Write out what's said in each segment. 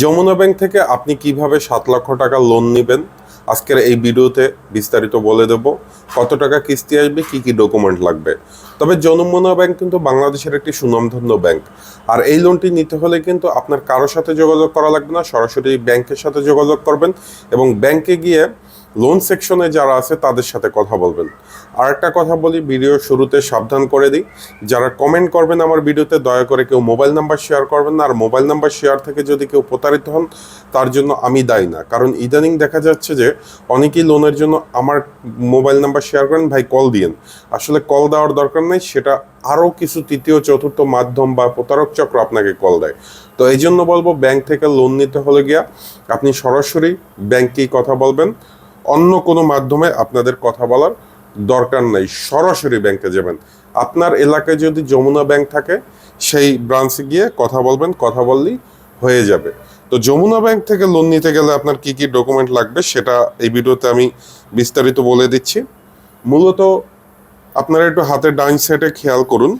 Jamuna bank থেকে আপনি কীভাবে সাত লক্ষ টাকা লোন নেবেন? আজকের এই ভিডিওতে বিস্তারিত বলে দেব। কত টাকা কিস্তি আসবে? কি কি ডকুমেন্ট লাগবে? তবে যমুনা ব্যাংক কিন্তু বাংলাদেশের একটি সুনামধন্য ব্যাংক। আর এই লোনটি নিতে হলে কিন্তু আপনার কারোর সাথে যোগাযোগ করা লাগবে না। সরাসরি ব্যাংকের সাথে যোগাযোগ করবেন এবং ব্যাংকে গিয়ে লোন সেকশনে যারা আছে, তাদের সাথে কথা বলবেন। আর একটা কথা বলি ভিডিওর শুরুতে সাবধান করে দিই। যারা কমেন্ট করবেন আমার ভিডিওতে দয়া করে কেউ মোবাইল নাম্বার শেয়ার করবেন না। আর মোবাইল নাম্বার শেয়ার থেকে যদি কেউ প্রতারিত হন, তার জন্য আমি দায়ী না। কারণ ইদানিং দেখা যাচ্ছে যে, অনেকেই লোনের জন্য আমার মোবাইল নাম্বার শেয়ার করেন, ভাই কল দিয়েন। আসলে কল দেওয়ার দরকার নেই, সেটা আরও কিছু তৃতীয়, চতুর্থ মাধ্যম বা প্রতারক চক্র আপনাকে কল দেয়। তো এই জন্য বলব ব্যাংক থেকে লোন নিতে হলে গিয়া আপনি সরাসরি ব্যাংকেই কথা বলবেন। অন্য কোনো মাধ্যমে আপনাদের কথা বলার দরকার নেই। সরাসরি ব্যাংকে যাবেন। আপনার এলাকায় যদি যমুনা ব্যাংক থাকে, সেই ব্রাঞ্চে গিয়ে কথা বলবেন, কথা বললেই হয়ে যাবে। তো যমুনা ব্যাংক থেকে লোন নিতে গেলে আপনার কি কি ডকুমেন্ট লাগবে সেটা এই ভিডিওতে আমি বিস্তারিত বলে দিচ্ছি। মূলত আপনারা একটু হাতের ডাইন সাইডে খেয়াল করুন।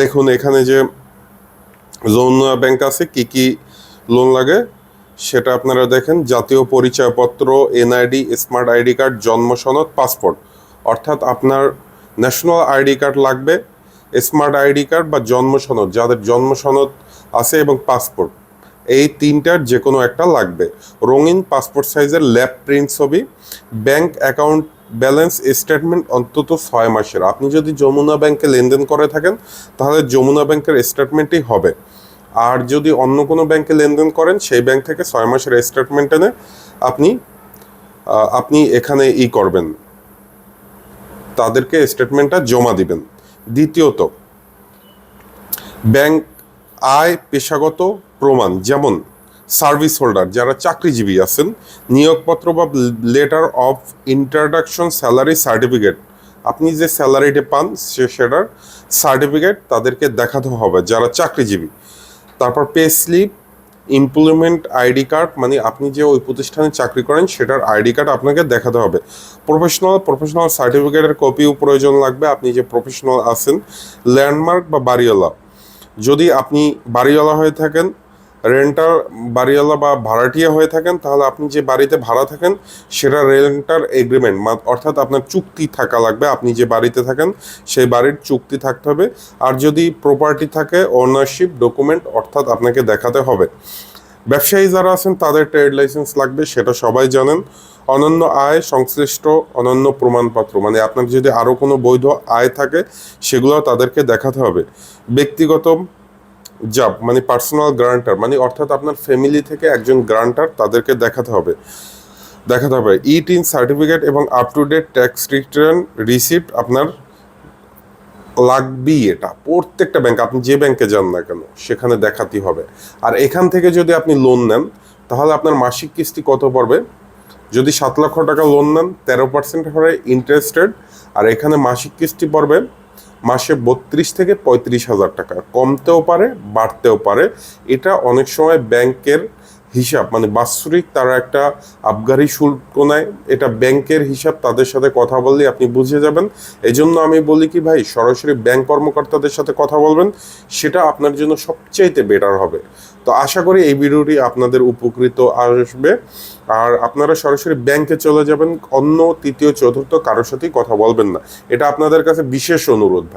দেখুন এখানে যে যমুনা ব্যাংক আছে, কি কি লোন লাগে সেটা আপনারা দেখেন, জাতীয় পরিচয়পত্র এনআইডি স্মার্ট আইডি কার্ড জন্ম সনদ পাসপোর্ট অর্থাৎ আপনার ন্যাশনাল আইডি কার্ড লাগবে স্মার্ট আইডি কার্ড বা জন্ম সনদ, যাদের জন্ম সনদ আছে এবং পাসপোর্ট এই তিনটার যে কোনো একটা লাগবে। রঙিন পাসপোর্ট সাইজের ল্যাব প্রিন্ট ছবি ব্যাংক অ্যাকাউন্ট ব্যালেন্স স্টেটমেন্ট অন্তত ছয় মাসের। আপনি যদি যমুনা ব্যাংকে লেনদেন করে থাকেন, তাহলে যমুনা ব্যাংকের স্টেটমেন্টই হবে। আর যদি অন্য কোনো ব্যাংকে লেনদেন করেন, সেই ব্যাংক থেকে ছয় মাসের স্টেটমেন্ট এনে আপনি আপনি এখানে ই করবেন। তাদেরকে স্টেটমেন্টটা জমা দিবেন। দ্বিতীয়ত, ব্যাংক আয় পেশাগত প্রমাণ, যেমন সার্ভিস হোল্ডার যারা চাকরিজীবী আছেন, নিয়োগপত্র বা letter of introduction salary certificate আপনি যে স্যালারিটা পান, সে, সেটার সার্টিফিকেট তাদেরকে দেখাতে হবে, যারা চাকরিজীবী। তারপর pay slip employment ID card মানে আপনি যে ওই প্রতিষ্ঠানে চাকরি করেন সেটার আইডি কার্ড আপনাকে দেখাতে হবে। প্রফেশনাল প্রফেশনাল সার্টিফিকেটের কপিও প্রয়োজন লাগবে, আপনি যে প্রফেশনাল আছেন ল্যান্ডমার্ক বা বাড়িওয়ালা। যদি আপনি বাড়িওয়ালা হয়ে থাকেন রেন্টার বাড়িওয়ালা বা ভাড়াটিয়া হয়ে থাকেন, তাহলে আপনি যে বাড়িতে ভাড়া থাকেন, সেটা রেন্টার এগ্রিমেন্ট অর্থাৎ আপনার চুক্তি থাকা লাগবে, আপনি যে বাড়িতে থাকেন, সেই বাড়ির চুক্তি থাকতে হবে। আর যদি প্রপার্টি থাকে ওনারশিপ ডকুমেন্ট অর্থাৎ আপনাকে দেখাতে হবে। ব্যবসায়ী যারা আছেন, তাদের ট্রেড লাইসেন্স লাগবে, সেটা সবাই জানেন। অনন্য আয় সংশ্লিষ্ট অনন্য প্রমাণপত্র মানে আপনার যদি আরও কোনো বৈধ আয় থাকে, সেগুলো তাদেরকে দেখাতে হবে। ব্যক্তিগত জাব মানে পার্সোনাল গ্রান্টার মানে অর্থাৎ আপনার ফ্যামিলি থেকে একজন গ্রান্টার তাদেরকে দেখাতে হবে। দেখাতে হবে। ইট ইন সার্টিফিকেট এবং up to date tax return receipt আপনার লাগবেই এটা। প্রত্যেকটা ব্যাংক আপনি যে ব্যাংকে যান না কেন, সেখানে দেখাতেই হবে। আর এখান থেকে যদি আপনি লোন নেন, তাহলে আপনার মাসিক কিস্তি কত পড়বে? যদি সাত লক্ষ টাকা লোন নেন, তেরো পার্সেন্ট হারে ইন্টারেস্টেড আর এখানে মাসিক কিস্তি পড়বে মাসে বত্রিশ থেকে পঁয়ত্রিশ হাজার টাকা। কমতেও পারে বাড়তেও পারে। এটা অনেক সময় ব্যাংকের হিসাব মানে বাৎসরিক তারা একটা আবগারি শুল্ক নেয়, এটা ব্যাংকের হিসাব, তাদের সাথে কথা বললে আপনি বুঝে যাবেন। এই জন্য আমি বলি কি ভাই, সরাসরি ব্যাংক কর্মকর্তাদের সাথে কথা বলবেন, সেটা আপনার জন্য সবচাইতে বেটার হবে। তো আশা করি এই ভিডিওটি আপনাদের উপকৃত আসবে। আর আপনারা সরাসরি ব্যাংকে চলে যাবেন, অন্য, তৃতীয়, চতুর্থ, কারোর সাথেই কথা বলবেন না। এটা আপনাদের কাছে বিশেষ অনুরোধ ভাই।